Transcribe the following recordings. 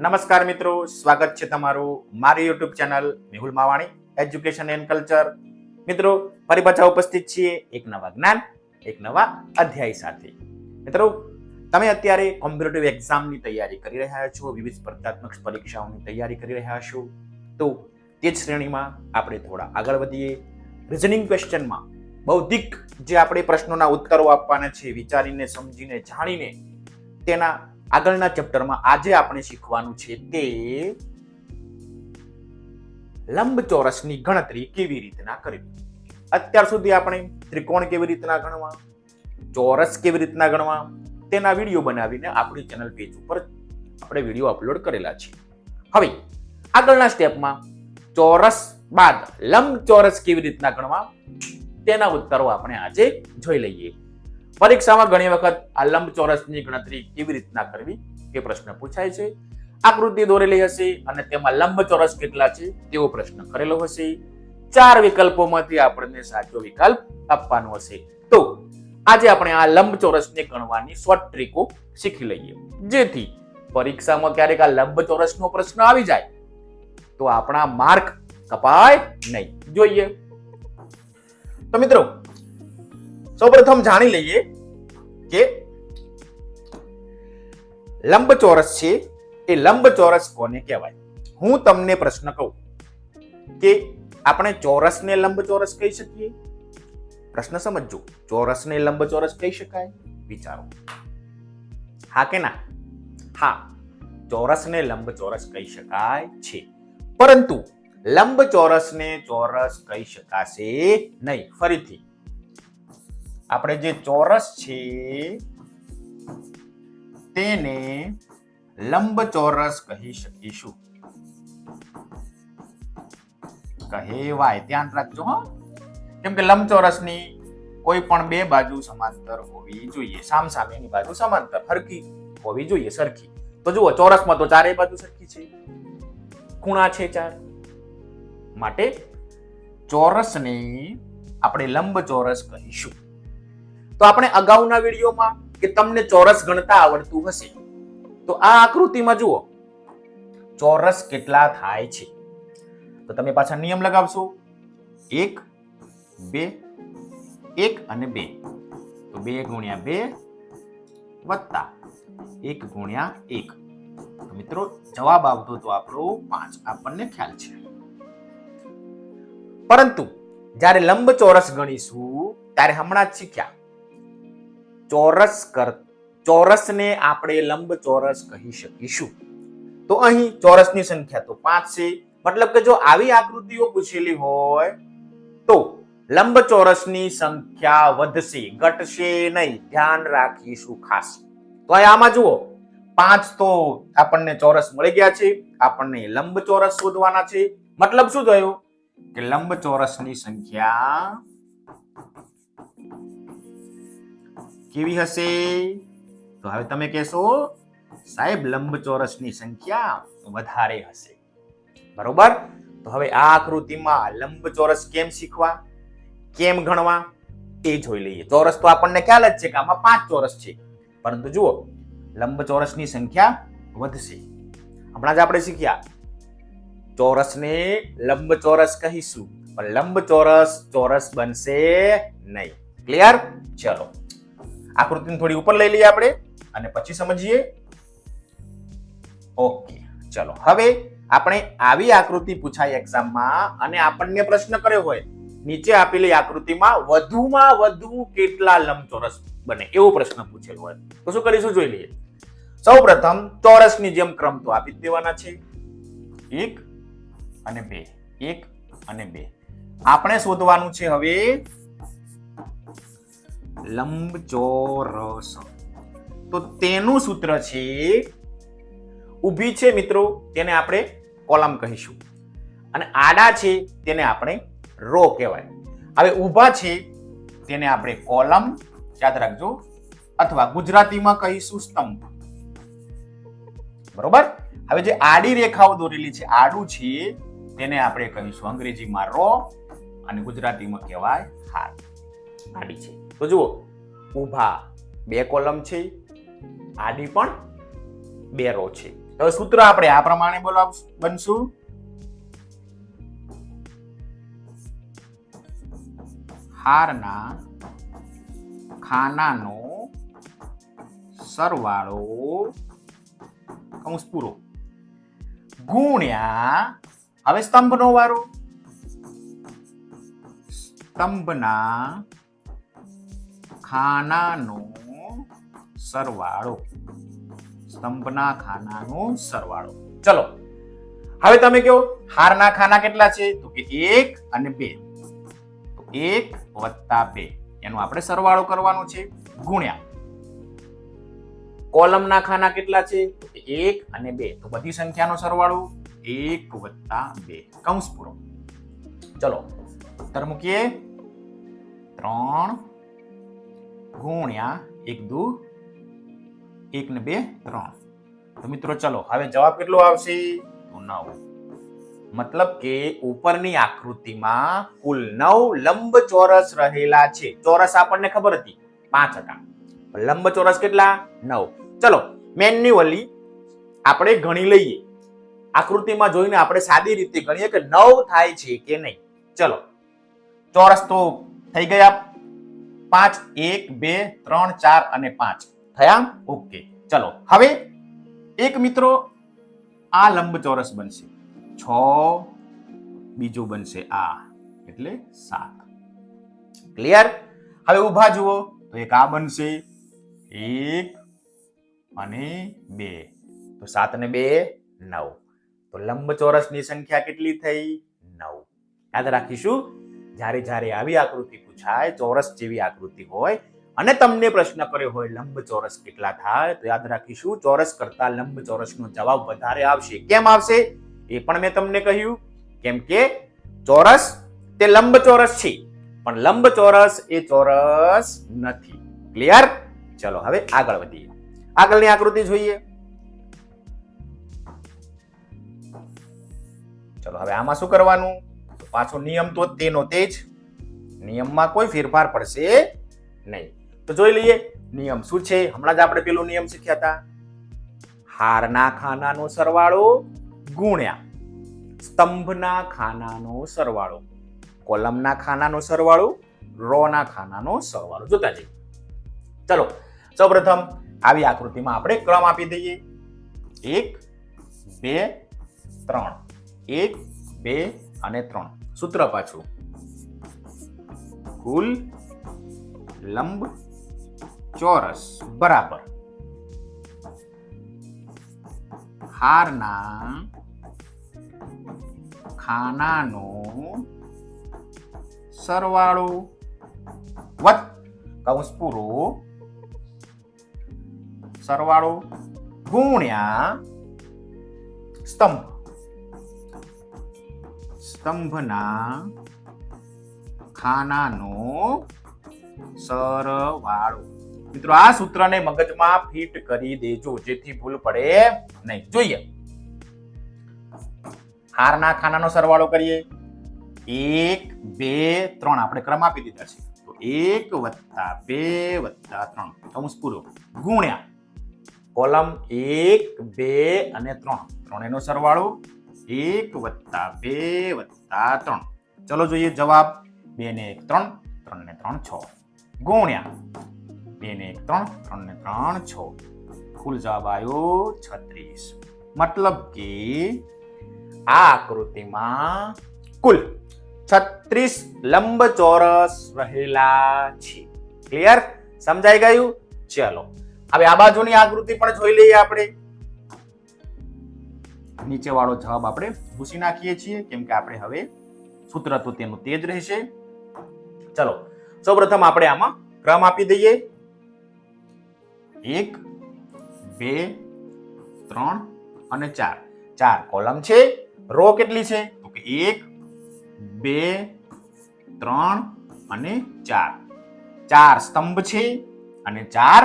નમસ્કાર મિત્રો, સ્વાગત છે તમારું મારી YouTube channel Mehul Mavani education and culture મિત્રો, ફરી પાછા ઉપસ્થિત છીએ એક નવા જ્ઞાન, એક નવા અધ્યાય સાથે. મિત્રો, તમે અત્યારે કોમ્પિટેટિવ એક્ઝામની તૈયારી કરી રહ્યા છો, વિવિધ સ્પર્ધાત્મક પરીક્ષાઓની તૈયારી કરી રહ્યા છો, તો તે જ શ્રેણીમાં આપણે થોડા આગળ વધીએ. રિઝનિંગ ક્વેશ્ચનમાં બૌદ્ધિક જે આપણે પ્રશ્નોના ઉત્તરો આપવાના છે, વિચારીને, સમજીને, જાણીને તેના આગળના ચેપ્ટરમાં આજે આપણે શીખવાનું છે તે લંબચોરસની ગણતરી કેવી રીતના કરવી? અત્યાર સુધી આપણે ત્રિકોણ કેવી રીતના ગણવા, ચોરસ કેવી રીતના ગણવા, તેના વીડિયો બનાવીને આપણી ચેનલ પેજ ઉપર આપણે વીડિયો અપલોડ કરેલા છે. હવે, આગળના સ્ટેપમાં ચોરસ બાદ લંબચોરસ કેવી રીતના ગણવા, તેના ઉત્તરો આપણે આજે જોઈ લઈએ. પરીક્ષામાં ઘણી વખત આ લંબચોરસની ગણતરી કેવી રીતના કરવી એ પ્રશ્ન પૂછાય છે. આકૃતિ દોરેલી હશે અને તેમાં લંબચોરસ કેટલા છે તેવો પ્રશ્ન કરેલો હશે. ચાર વિકલ્પોમાંથી આપણને સાચો વિકલ્પ આપવાનો હશે. તો આજે આપણે આ લંબચોરસને ગણવાની શોર્ટ ટ્રીકો શીખી લઈએ. જેથી પરીક્ષામાં ક્યારેક આ લંબચોરસનો પ્રશ્ન આવી જાય. તો આપણા માર્ક કપાય નહીં. જોઈએ. તો મિત્રો સૌપ્રથમ જાણી લઈએ કે લંબચોરસ છે. એ લંબચોરસ કોને કહેવાય? હું તમને પ્રશ્ન કહું કે આપણે ચોરસને લંબચોરસ કહી શકીએ? પ્રશ્ન સમજજો. ચોરસને લંબચોરસ કહી શકાય? વિચારો. હા કે ના? હા, ચોરસને લંબચોરસ કહી શકાય છે. પરંતુ લંબચોરસને ચોરસ કહી શકાશે નહીં. ફરીથી આપણે જે ચોરસ છે, તેને લંબચોરસ કહી શકીશું. કહેવાય, ધ્યાન રાખજો, હા. કેમ કે લંબચોરસની કોઈ પણ બે બાજુ સમાંતર હોવી જોઈએ. સામસામેની બાજુ સમાંતર, હરખી હોવી જોઈએ, સરખી. તો જુઓ, ચોરસમાં તો ચારેય બાજુ સરખી છે. ખૂણા છે ચાર. માટે ચોરસને આપણે લંબચોરસ કહીશું. તો આપણે અગાઉના વિડીયોમાં કે તમને ચોરસ ગણતા આવડતું હશે. તો આ આકૃતિમાં જુઓ. ચોરસ કેટલા થાય છે? તો તમે પાછા નિયમ લગાવશો. એક, બે, એક અને બે. તો બે ગુણ્યા બે વત્તા એક ગુણ્યા એક. મિત્રો જવાબ આવતો તો આપણો પાંચ. આપણને ખ્યાલ છે. પરંતુ જ્યારે લંબચોરસ ગણીશું, ત્યારે હમણાં જ શીખ્યા. ચોરસ કર, ચોરસને આપણે લંબ ચોરસ કહી શકીશું. તો અહીં ચોરસની સંખ્યા તો પાંચ છે. મતલબ કે જો આવી આકૃતિઓ પૂછેલી હોય, તો લંબચોરસની સંખ્યા વધશે, ઘટશે નહીં. ધ્યાન રાખીશું ખાસ. તો આમાં જુઓ, પાંચ તો આપણને ચોરસ મળી ગયા છે, આપણને લંબ ચોરસ શોધવાના છે. મતલબ શું થયું? કે લંબચોરસની સંખ્યા કેવી હશે? તો હવે તમે કહેશો, સાહેબ, લંબચોરસની સંખ્યા વધારે હશે. બરોબર? તો હવે આ આકૃતિમાં લંબચોરસ કેમ શીખવા? કેમ ગણવા? એ જોઈ લઈએ. ચોરસ તો આપણને ખ્યાલ જ છે કે આમાં પાંચ ચોરસ છે. પરંતુ જુઓ, લંબચોરસની સંખ્યા વધશે. હમણાં જ આપણે શીખ્યા. ચોરસને લંબચોરસ કહીશું. પણ લંબચોરસ ચોરસ બનશે નહીં. ક્લિયર? ચલો. આકૃતિને થોડી ઉપર લઈ લઈએ આપણે અને પછી સમજીએ. ઓકે, ચલો. હવે આપણે આવી આકૃતિ પૂછાય એક્ઝામમાં અને આપણને પ્રશ્ન કર્યો હોય, નીચે આપેલી આકૃતિમાં વધુમાં વધુ કેટલા લંબચોરસ બને એવો પ્રશ્ન પૂછેલો હોય. તો શું કરીશું? જોઈ લઈએ. સૌ પ્રથમ ચોરસની જેમ ક્રમ તો આપી દેવાના છે. એક અને બે. એક અને બે. આપણે શોધવાનું છે હવે લંબચોરસ. તો તેનું સૂત્ર છે, ઊભી છે મિત્રો, તેને આપણે કોલમ કહીશું. અને આડા છે, તેને આપણે રો કહેવાય. હવે ઊભા છે, તેને આપણે કોલમ, યાદ રાખજો, અથવા ગુજરાતીમાં કહીશું સ્તંભ. બરોબર? હવે જે આડી રેખાઓ દોરેલી છે, આડું છે, તેને આપણે કહીશું અંગ્રેજીમાં રો, અને ગુજરાતીમાં કહેવાય હાર. આડી છે. તો જુઓ, ઊભા બે કોલમ છે, આડી પણ બે રો છે. હવે સૂત્ર આપણે આ પ્રમાણે બોલાવ, બનશું. હારના ખાનાનો સરવાળો કૌંસ પૂરો. ગુણ્યા, હવે સ્તંભનો વારો. સ્તંભના ખાનાનો સરવાળો. સ્તંભના ખાનાનો સરવાળો. ચલો, હવે તમે કહો, હારના ખાના કેટલા છે? તો કે એક અને બે. તો એક વત્તા બે. એનો આપણે સરવાળો કરવાનો છે. ગુણ્યા. કોલમના ખાના કેટલા છે? એક અને બે. તો બધી સંખ્યાનો સરવાળો એક વત્તા બે. કૌંસ પૂરો. ચલો, ઉત્તર મૂકીએ. ત્રણ ગુણ્યા એક દુ, એક ને બે, ત્રણ. તો મિત્રો ચલો, હવે જવાબ કેટલો આવશે? નવ. મતલબ કે ઉપરની આકૃતિમાં કુલ નવ લંબ ચોરસ રહેલા છે. ચોરસ આપણને ખબર હતી? પાંચ હતા. લંબ ચોરસ કેટલા? નવ. ચલો, મેન્યુઅલી આપણે ગણી લઈએ. આકૃતિમાં જોઈને આપણે સાદી રીતે ગણીએ કે નવ થાય છે કે નહીં. ચલો, ચોરસ તો થઈ ગયા. પાંચ, એક, બે, ત્રણ, ચાર અને પાંચ. થયા? ઓકે. ચલો. હવે એક મિત્રો આ લંબચોરસ બનશે. છ બીજું બનશે આ, એટલે સાત. ક્લિયર હવે ઊભા જુઓ. તો એક આ બનશે, એક અને બે. તો સાત ને બે, નવ. તો લંબચોરસની સંખ્યા કેટલી થઈ? નવ. યાદ રાખીશું, જ્યારે જ્યારે આવી આકૃતિ પૂછાય ચોરસ જેવી આકૃતિ હોય. અને તમને પ્રશ્ન કર્યો હોય, લંબ ચોરસ કેટલા થાય? તો યાદ રાખીશું, ચોરસ કરતા લંબચોરસનો જવાબ વધારે આવશે. કેમ આવશે? એ પણ મેં તમને કહ્યું. કેમ કે ચોરસ તે લંબ ચોરસ છે, પણ લંબ ચોરસ એ ચોરસ નથી. ક્લિયર ચલો, હવે આગળ વધીએ. આગળની આકૃતિ જોઈએ. ચલો, હવે આમાં શું કરવાનું? પાછો નિયમ તો તેનો તે જ. નિયમમાં કોઈ ફેરફાર પડશે નહીં. તો જોઈ લઈએ, નિયમ શું છે? હમણાં જ આપણે પેલો નિયમ શીખ્યા હતા. હારના ખાનાનો સરવાળો ગુણ્યા સ્તંભના ખાનાનો સરવાળો. કોલમના ખાનાનો સરવાળો, રોના ખાનાનો સરવાળો. જોતા જઈએ. ચલો, સૌપ્રથમ આવી આકૃતિમાં આપણે ક્રમ આપી દઈએ. એક, બે, ત્રણ. એક, બે અને ત્રણ. સૂત્ર પાછું. કુલ લંબ ચોરસ બરાબર. હારના ખાનાનો સરવાળો વત. કૌંસ પૂરો. સરવાળો ગુણ્યા સ્તંભ. સ્તંભના ખાનાનો સરવાળો. મિત્રો, આ સૂત્રને મગજમાં ફિટ કરી દેજો, જેથી ભૂલ પડે નહીં. જોઈએ. હારના ખાનાનો સરવાળો કરીએ. એક, બે, ત્રણ. આપણે ક્રમ આપી દીધા છે. તો એક વત્તા બે વત્તા ત્રણ. કૌંસ પૂરો. ગુણ્યા. કોલમ એક, બે અને ત્રણ. ત્રણેયનો સરવાળો એક વત્તા બે વત્તા ત્રણ. ચલો જોઈએ જવાબ. બે ને એક ત્રણ ત્રણ ને ત્રણ છ. ગુણ્યા બે ને એક ત્રણ ત્રણ ને ત્રણ છ. કુલ જવાબ આવ્યો છત્રીસ. મતલબ કે આ આકૃતિમાં કુલ છત્રીસ લંબચોરસ રહેલા છે ક્લિયર સમજાઈ ગયું? ચલો. હવે આ બાજુની આકૃતિ પણ જોઈ લઈએ આપણે. નીચે વાળો જવાબ આપણે ભૂસી નાખીએ છીએ, કેમ કે આપણે હવે સૂત્ર તો તેનું તે જ રહેશે. ચલો, સૌપ્રથમ આપણે આમાં ક્રમ આપી દઈએ. એક, બે, ત્રણ અને ચાર. ચાર કોલમ છે. રો કેટલી છે? તો કે એક, બે, ત્રણ અને ચાર. ચાર સ્તંભ છે અને ચાર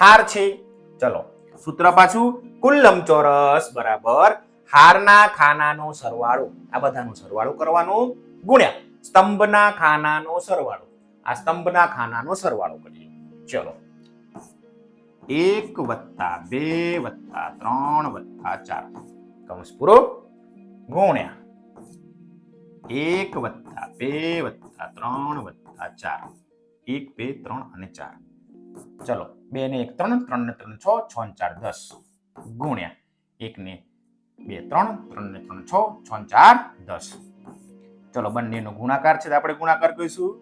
હાર છે. ચલો, સૂત્ર પાછું. કુલ લંબચોરસ બરાબર હારના ખાનાનો સરવાળો. આ બધાનો સરવાળો કરવાનો ગુણ્યા. સ્તંભના ખાનાનો સરવાળો. આ સ્તંભના ખાનાનો સરવાળો કરીએ ચલો. એક વત્તા બે વત્તા ત્રણ વત્તા ચાર. કૌંસ પૂરો. ગુણ્યા. એક વત્તા બે વત્તા ત્રણ વત્તા ચાર. એક, બે, ત્રણ અને ચાર. ચલો. બે ને એક ત્રણ ત્રણ ને ત્રણ છ છ ને ચાર દસ. ગુણ્યા. એક ને બે ત્રણ ત્રણ ને ત્રણ છ છ ચાર દસ. ચલો, બંનેનો ગુણાકાર છે આપણે ગુણાકાર કહીશું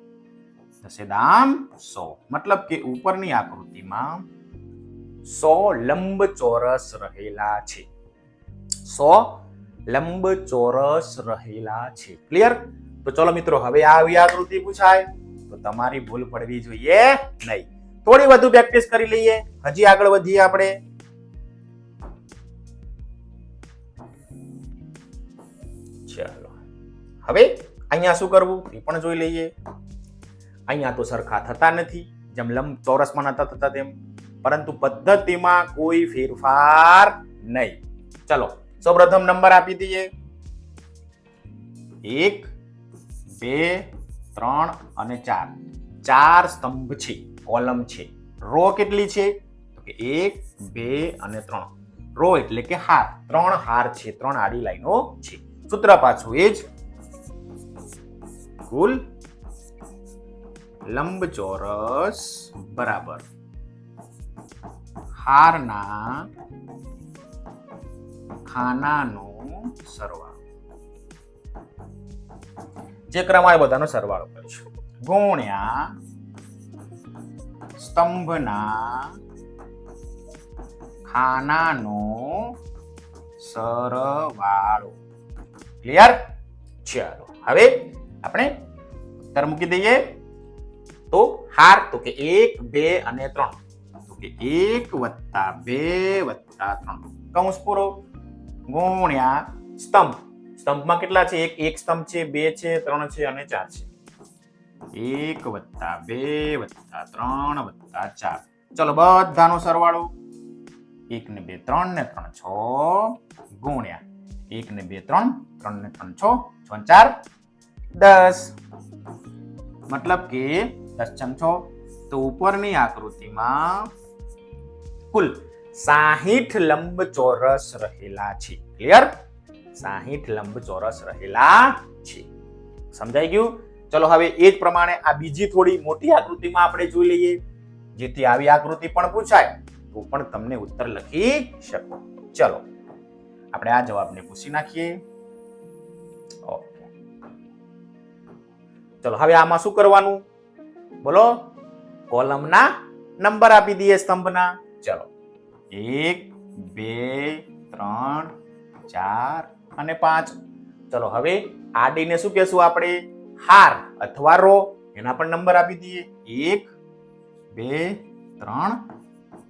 થશે દામ સો. મતલબ કે ઉપરની આકૃતિમાં સો લંબ ચોરસ રહેલા છે. સો લંબ ચોરસ રહેલા છે. ક્લિયર તો ચલો મિત્રો, હવે આવી આકૃતિ પૂછાય. તો તમારી ભૂલ પડવી જોઈએ નહીં. થોડી વધુ પ્રેક્ટિસ કરી લઈએ. હજી આગળ વધીએ આપણે. ચાલો. હવે અહીંયા શું કરવું? એ પણ જોઈ લઈએ. અહીંયા તો સરખા થતા નથી. જેમ લંબ ચોરસમાં નતા થતા તેમ. પરંતુ પદ્ધતિમાં કોઈ ફેરફાર નહીં. ચલો, સૌપ્રથમ નંબર આપી દઈએ. એક, બે, ત્રણ અને ચાર. ચાર સ્તંભ છે, કોલમ છે. રો કેટલી છે? એક, બે અને ત્રણ. રો એટલે કે હાર. ત્રણ હાર છે, ત્રણ આડી લાઈનો છે. સૂત્ર પાછું એ જ કુલ લંબચોરસ, બરાબર. હારના ખાનાનો સરવાળો. જે ક્રમ આવે બધાનો સરવાળો કરીશું ગુણ્યા સ્તંભના ખાનાનો સરવાળો. ક્લિયર ચાલો. હવે આપણે ઉત્તર મૂકી દઈએ. તો હાર તો કે એક, બે અને ત્રણ. તો કે એક વત્તા બે વત્તા ત્રણ. કૌંસ પૂરો. ગુણ્યા સ્તંભ. સ્તંભમાં કેટલા છે? એક એક સ્તંભ છે, બે છે, ત્રણ છે અને ચાર છે. એક વત્તા બે વત્તા ત્રણ વત્તા ચાર. ચલો બધાનો સરવાળો. એક ને બે ત્રણ ને ત્રણ છ. ગુણ્યા એક ને બે ત્રણ ત્રણ ને ત્રણ છ. છ ચાર. દસ. મતલબ કે દસ ચમચો તો ઉપરની આકૃતિમાં કુલ સાહીઠ લંબ ચોરસ રહેલા છે. ક્લિયર સાહીઠ લંબ ચોરસ રહેલા છે. સમજાઈ ગયું? ચલો હવે એ જ પ્રમાણે આ બીજી થોડી મોટી આકૃતિમાં આપણે જોઈ લઈએ. જેથી આવી આકૃતિ પણ પૂછાય. તો પણ તમને ઉત્તર લખી શકો. ચલો, આપણે આ જવાબને પૂછી નાખીએ. ઓકે. ચલો, હવે આમાં શું કરવાનું? બોલો, કોલમના નંબર આપી દઈએ સ્તંભના. ચલો, એક, બે, ત્રણ, ચાર અને પાંચ. ચલો, હવે આડીને શું કહેશું આપણે? હાર અથવા રો, એના પણ નંબર આપી દઈએ. એક, બે, ત્રણ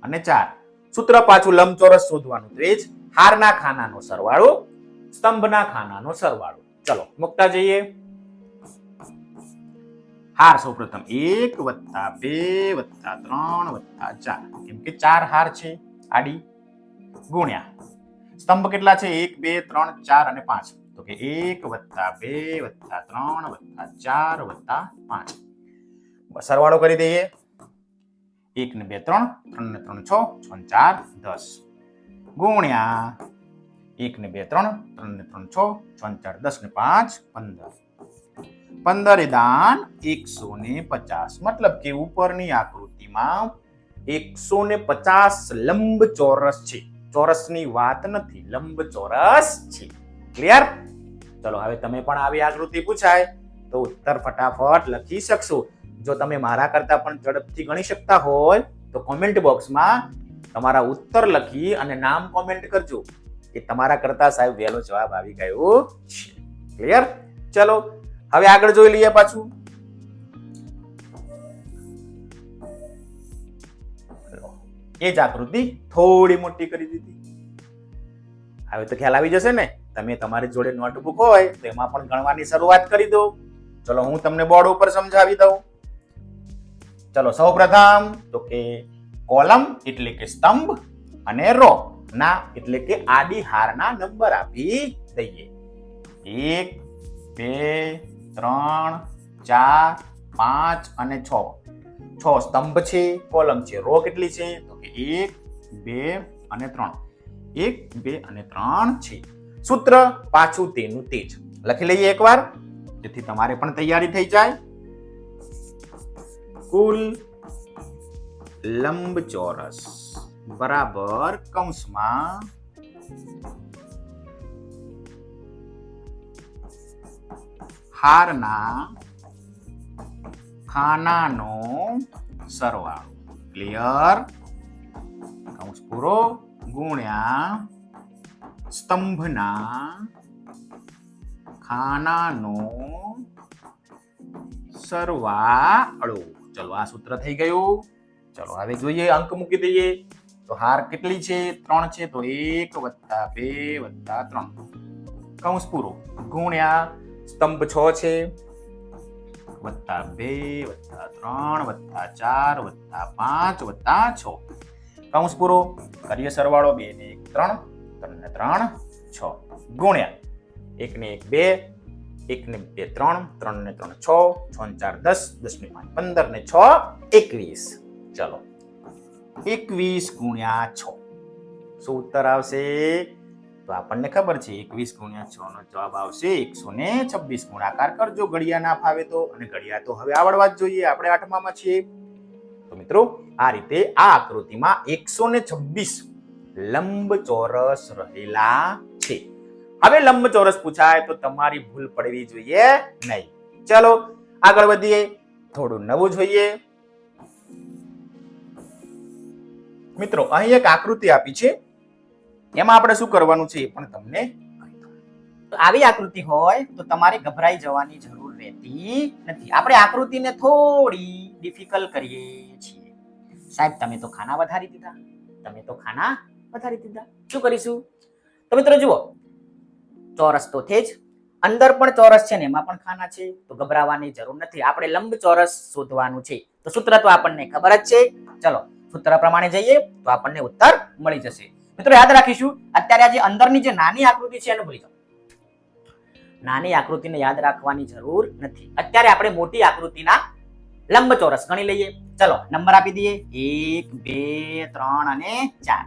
અને ચાર. સૂત્ર પાછું લંબચોરસ શોધવાનું. તો એ જ હારના ખાનાનો સરવાળો, સ્તંભના ખાનાનો સરવાળો. ચલો, મુકતા જઈએ. હાર સૌપ્રથમ એક વત્તા બે વત્તા ત્રણ વત્તા ચાર. કેમ કે ચાર હાર છે આડી ગુણ્યા. સ્તંભ કેટલા છે? એક, બે, ત્રણ, ચાર અને પાંચ. તો કે એક વત્તા બે વત્તા ત્રણ વત્તા ચાર વત્તા પાંચ. સરવાળો કરી દઈએ. એક ને બે, ત્રણ. ત્રણ ને ત્રણ, છ. છ ને ચાર, દસ. ગુણ્યા. એક ને બે, ત્રણ. ત્રણ ને ત્રણ, છ. છ ને ચાર, દસ ને પાંચ, પંદર. પંદર દાન એકસો ને પચાસ. મતલબ કે ઉપરની આકૃતિમાં એકસો ને પચાસ લંબ ચોરસ છે. ચોરસની વાત નથી લંબ ચોરસ છે. ક્લિયર ચલો, હવે તમે પણ આવી આકૃતિ પૂછાય, તો ઉત્તર ફટાફટ લખી શકશો. જો તમે મારા કરતા પણ ઝડપથી ગણી શકતા હોય, તો કોમેન્ટ બોક્સમાં તમારા ઉત્તર લખી અને નામ કોમેન્ટ કરજો, કે તમારા કરતા સાહેબ વહેલો જવાબ આવી ગયો છે. ક્લિયર ચલો હવે આગળ જોઈ લઈએ પાછું. એ જ આકૃતિ થોડી મોટી કરી દીધી. હવે તો ખ્યાલ આવી જશે ને, તમે તમારી જોડે નોટબુક હોય તો એમાં પણ ગણવાની શરૂઆત કરી દો. ચલો, હું તમને બોર્ડ ઉપર સમજાવી દઉં. ચલો સૌ પ્રથમ તો કે કોલમ એટલે કે સ્તંભ અને રો. ના, એટલે કે આડી હારના નંબર આપી દઈએ. એક, બે ત્રણ, ચાર, પાંચ અને છ. છ સ્તંભ છે, કોલમ છે. રો કેટલી છે? તો કે એક, બે અને ત્રણ. એક, બે અને ત્રણ છે. સૂત્ર પાછું તેનું તે જ લખી લઈએ એકવાર. જેથી તમારે પણ તૈયારી થઈ જાય. કુલ લંબચોરસ. બરાબર કૌંસમાં હારના ખાનાનો સરવાળો. ક્લિયર કૌંસ પૂરો? ગુણ્યા સ્તંભના ખાનાનો સરવાળો. ચલો આ સૂત્ર થઈ ગયું. ચલો હવે જોઈએ અંક મૂકી દઈએ. તો હાર કેટલી છે? ત્રણ છે, તો એક વત્તા બે વત્તા ત્રણ. કૌંસ પૂરો. ગુણ્યા સ્તંભ છ છે. વત્તા બે, વત્તા ત્રણ, વત્તા ચાર, વત્તા પાંચ, વત્તા છ. કૌંસ પૂરો. કરીએ સરવાળો. બે ને એક, ત્રણ. ત્રણ ને ત્રણ, છ. ગુણ્યા. એક ને એક, બે. એક ને બે, ત્રણ. ત્રણ ને ત્રણ, છ. છ ને ચાર, દસ. દસ ને પાંચ, પંદર ને છ. એકવીસ. ચલો. એકવીસ ગુણ્યા છ. શું ઉત્તર આવશે? તો આપણને ખબર છે, એકવીસ ગુણ્યા છ નો જવાબ આવશે એકસો ને છવ્વીસ. ગુણાકાર કરજો, ઘડિયા ના ફાવે તો, અને ઘડિયા તો હવે આવડવા જ જોઈએ, આપણે આઠમામાં છીએ. તો મિત્રો, આ રીતે આ આકૃતિમાં એકસો ને છવ્વીસ લંબચોરસ રહેલા છે. હવે લંબચોરસ પૂછાય તો તમારી ભૂલ પડવી જોઈએ નહીં. ચલો, આગળ વધીએ. થોડું નવું જોઈએ. મિત્રો, અહીં એક આકૃતિ આપી છે. એમાં આપણે શું કરવાનું છે એ પણ તમને આવી આકૃતિ હોય તો તમારે ગભરાઈ જવાની જરૂર રહેતી નથી. આપણે આકૃતિને થોડી ડિફિકલ્ટ કરીએ છીએ. સાહેબ, તમે તો ખાના વધારી દીધા. તમે તો ખાના વધારી દીધા. શું કરીશું? તો મિત્રો જુઓ, ચોરસ તો છે જ. અંદર પણ ચોરસ છે ને, એમાં પણ ખાના છે. તો ગભરાવાની જરૂર નથી. આપણે લંબ ચોરસ શોધવાનું છે. તો સૂત્ર તો આપણને ખબર જ છે. ચલો, સૂત્ર પ્રમાણે જઈએ તો આપણને ઉત્તર મળી જશે. મિત્રો, યાદ રાખીશું, અત્યારે આજે અંદરની જે નાની આકૃતિ છે, એને ભૂલી જાઓ નાની આકૃતિને યાદ રાખવાની જરૂર નથી. અત્યારે આપણે મોટી આકૃતિના લંબચોરસ ગણી લઈએ. ચલો, નંબર આપી દઈએ. એક, બે, ત્રણ અને ચાર.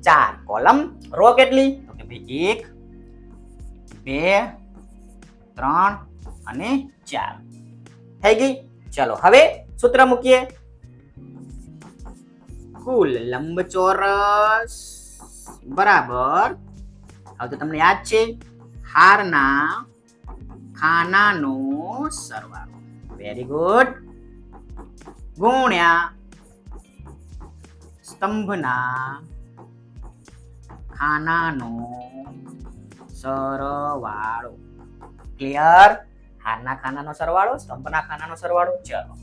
ચાર કોલમ, રો કેટલી? તો કે ભાઈ, એક, બે, ત્રણ અને ચાર. થઈ ગઈ? ચલો, હવે સૂત્ર મૂકીએ. કુલ લંબચોરસ બરાબર. હવે તો તમને યાદ છે, હારના ખાનાનો સરવાળો. વેરી ગુડ ગુણ્યા સ્તંભના ખાનાનો સરવાળો. ક્લિયર હારના ખાનાનો સરવાળો, સ્તંભના ખાનાનો સરવાળો. ચલો.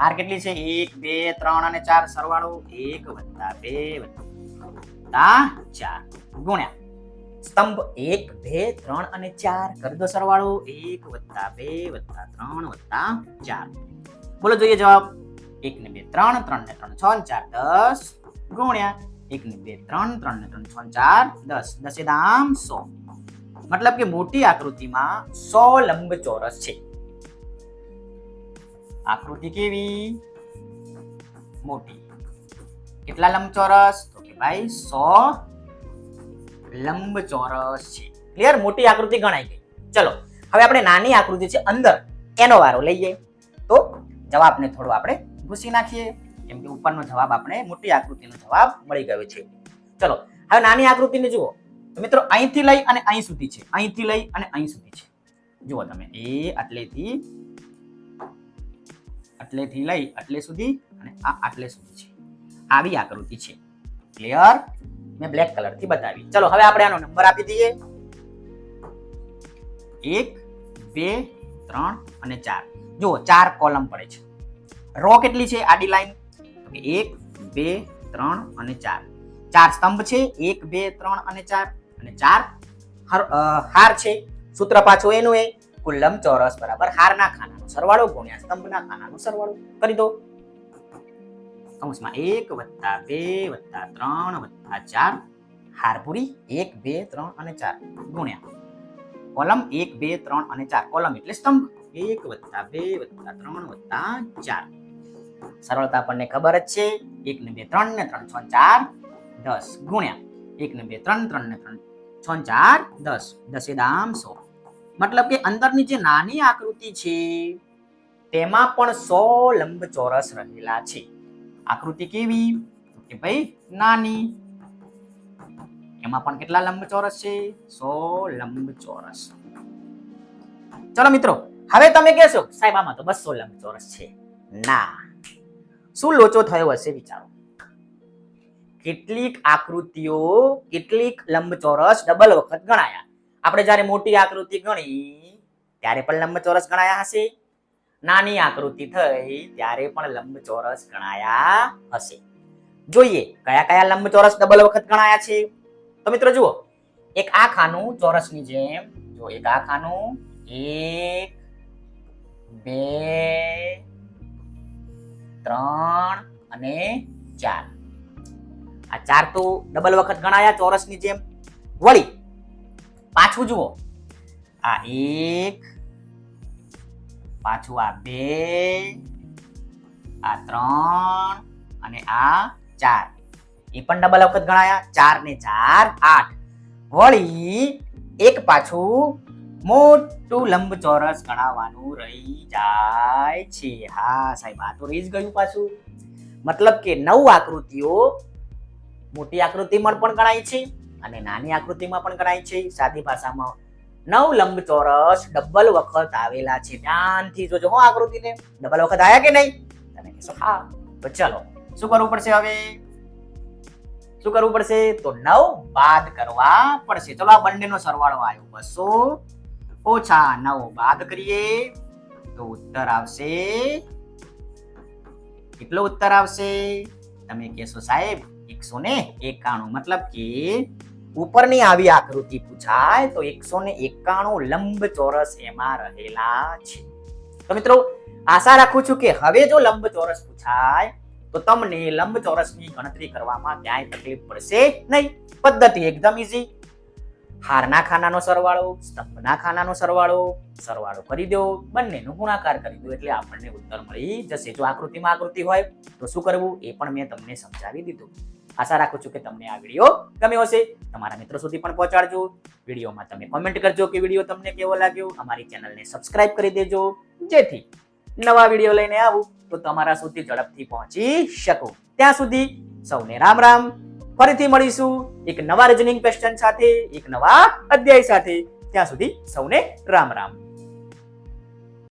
હાર કેટલી છે? એક, બે, ત્રણ અને ચાર સરવાળો. એક વત્તા બે વત્તા ચાર ગુણ્યા. સ્તંભ એક, બે, ત્રણ અને ચાર. કરી સરવાળો એક વત્તા બે વત્તા ત્રણ વત્તા ચાર. બોલો, જોઈએ જવાબ. એક ને બે, ત્રણ ત્રણ ને ત્રણ, છ, ચાર, દસ. ગુણ્યા. એક ને બે, ત્રણ ત્રણ ને ત્રણ, છ, ચાર, દસ. દસે દામ સો. મતલબ કે મોટી આકૃતિમાં સો લંબચોરસ છે. આકૃતિ કેવી? મોટી. કેટલા લંબચોરસ? ભાઈ, સો લંબચોરસ છે. ક્લિયર મોટી આકૃતિ ગણાઈ ગઈ. ચલો, હવે આપણે નાની આકૃતિ છે અંદર. એનો વારો લઈએ. તો જવાબને થોડો આપણે ભૂસી નાખીએ. કેમ કે ઉપરનો જવાબ આપણે મોટી આકૃતિનો જવાબ મળી ગયો છે. ચલો, હવે નાની આકૃતિને જુઓ. મિત્રો, અહીંથી લઈ અને અહીં સુધી છે. અહીંથી લઈ અને અહીં સુધી છે. જુઓ તમે. એ આટલેથી આટલેથી લઈ, આટલે સુધી અને આ આટલે સુધી છે. આવી આકૃતિ છે. ક્લિયર મેં બ્લેક કલરથી બતાવી. ચલો, હવે આપણે આનો નંબર આપી દઈએ. એક, બે, ત્રણ અને ચાર. જુઓ, ચાર કોલમ પડે છે. રો કેટલી છે આડી લાઈન એક, બે, ત્રણ અને ચાર. ચાર સ્તંભ છે. એક, બે, ત્રણ અને ચાર. અને ચાર હર- છે. સૂત્ર પાછું એનું એ. કુલ લંબચોરસ બરાબર હારના ખાનાનો સરવાળો ગુણ્યા સ્તંભના ખાનાનો સરવાળો. કરી દો. કૌંસમાં એક વત્તા બે વત્તા ત્રણ વત્તા ચાર. હારપુરી એક, બે, ત્રણ અને ચાર. ગુણ્યા. કોલમ એક, બે, ત્રણ અને ચાર. કોલમ એટલે સ્તંભ. એક વત્તા બે વત્તા ત્રણ વત્તા ચાર. સરળતા આપણને ખબર જ છે. એક ને બે, ત્રણ ને ત્રણ, છ, ચાર, દસ. ગુણ્યા. એક ને બે, ત્રણ ત્રણ ને ત્રણ, છ, ચાર, દસ. દસે દામ સો. મતલબ કે અંદરની જે નાની આકૃતિ છે, તેમાં પણ સો લંબચોરસ રહેલા છે. આકૃતિ કેવી? કે ભાઈ નાની. એમાં પણ કેટલા લંબચોરસ છે? સો લંબચોરસ. ચલો મિત્રો, હવે તમે કહેશો, સાહેબ, આમાં તો બસો લંબચોરસ છે. ના. શું લોચો થયો હશે વિચારો. કેટલીક આકૃતિઓ, કેટલીક લંબચોરસ ડબલ વખત ગણાયા. આપણે જ્યારે મોટી આકૃતિ ગણી, ત્યારે પણ લંબચોરસ ગણાયા હશે. નાની આકૃતિ થઈ ત્યારે પણ લંબચોરસ ગણાયા હશે. જોઈએ કયા કયા લંબચોરસ ડબલ વખત ગણાયા છે? તો મિત્રો જુઓ, એક આ ખાનું ચોરસની જેમ, જો એક આ ખાનું એક, બે, ત્રણ અને ચાર. આ ચાર તો ડબલ વખત ગણાયા ચોરસની જેમ. વળી પાછું જુઓ. આ એક પાછું આ બે, આ ત્રણ અને આ ચાર. એ પણ ડબલ વખત ગણાયા. ચાર ને ચાર, આઠ. વળી એક પાછું મોટું લંબચોરસ ગણાવવાનું રહી જાય છે. હા, સાહેબ, આ તો રહી જ ગયું પાછું. મતલબ કે નવ આકૃતિઓ મોટી આકૃતિમાં પણ ગણાય છે અને નાની આકૃતિમાં પણ ગણાય છે. સાદી ભાષામાં નવ લંબચોરસ ડબલ વખત આવેલા છે. ધ્યાનથી જોજો હો આકૃતિને. ડબલ વખત આયા કે નહીં? તમે કહેશો, હા. તો ચલો, શું કરવું પડશે હવે? શું કરવું પડશે? તો નવ બાદ કરવા પડશે. ચલો, આ બંનેનો સરવાળો આવ્યો બસો. ઓછા નવ બાદ કરીએ તો ઉત્તર આવશે. કેટલો ઉત્તર આવશે? તમે કહેશો સાહેબ, એકસો ને એકાણું. મતલબ કે ઉપરની આવી આકૃતિ પૂછાય તો એકસો ને એકાણું લંબચોરસ એમાં રહેલા છે. તો મિત્રો, આશા રાખું છું કે હવે જો લંબ ચોરસ પૂછાય, તો તમને લંબચોરસની ગણતરી કરવામાં ક્યાંય તકલીફ પડશે નહીં. પદ્ધતિ એકદમ ઈઝી હારના ખાનાનો સરવાળો, સ્તંભના ખાનાનો સરવાળો સરવાળો કરી દો, બંનેનો ગુણાકાર કરી દો એટલે આપણને ઉત્તર મળી જશે. જો આકૃતિમાં આકૃતિ હોય તો શું કરવું? એ પણ મેં તમને સમજાવી દીધું. આશા રાખું છું કે તમને આ વીડિયો ગમ્યો હશે. તમારા મિત્રો સુધી પણ પહોંચાડજો. વિડીયોમાં તમે કોમેન્ટ કરજો કે વીડિયો તમને કેવો લાગ્યો. અમારી ચેનલને સબસ્ક્રાઇબ કરી દેજો. જેથી નવા વીડિયો લઈને આવું તો તમારા સુધી ઝડપથી પહોંચી શકું. ત્યાં સુધી સૌને રામ રામ. ફરીથી મળીશું એક નવા રિઝનિંગ ક્વેશ્ચન સાથે, એક નવા અધ્યાય સાથે. ત્યાં સુધી સૌને રામ રામ.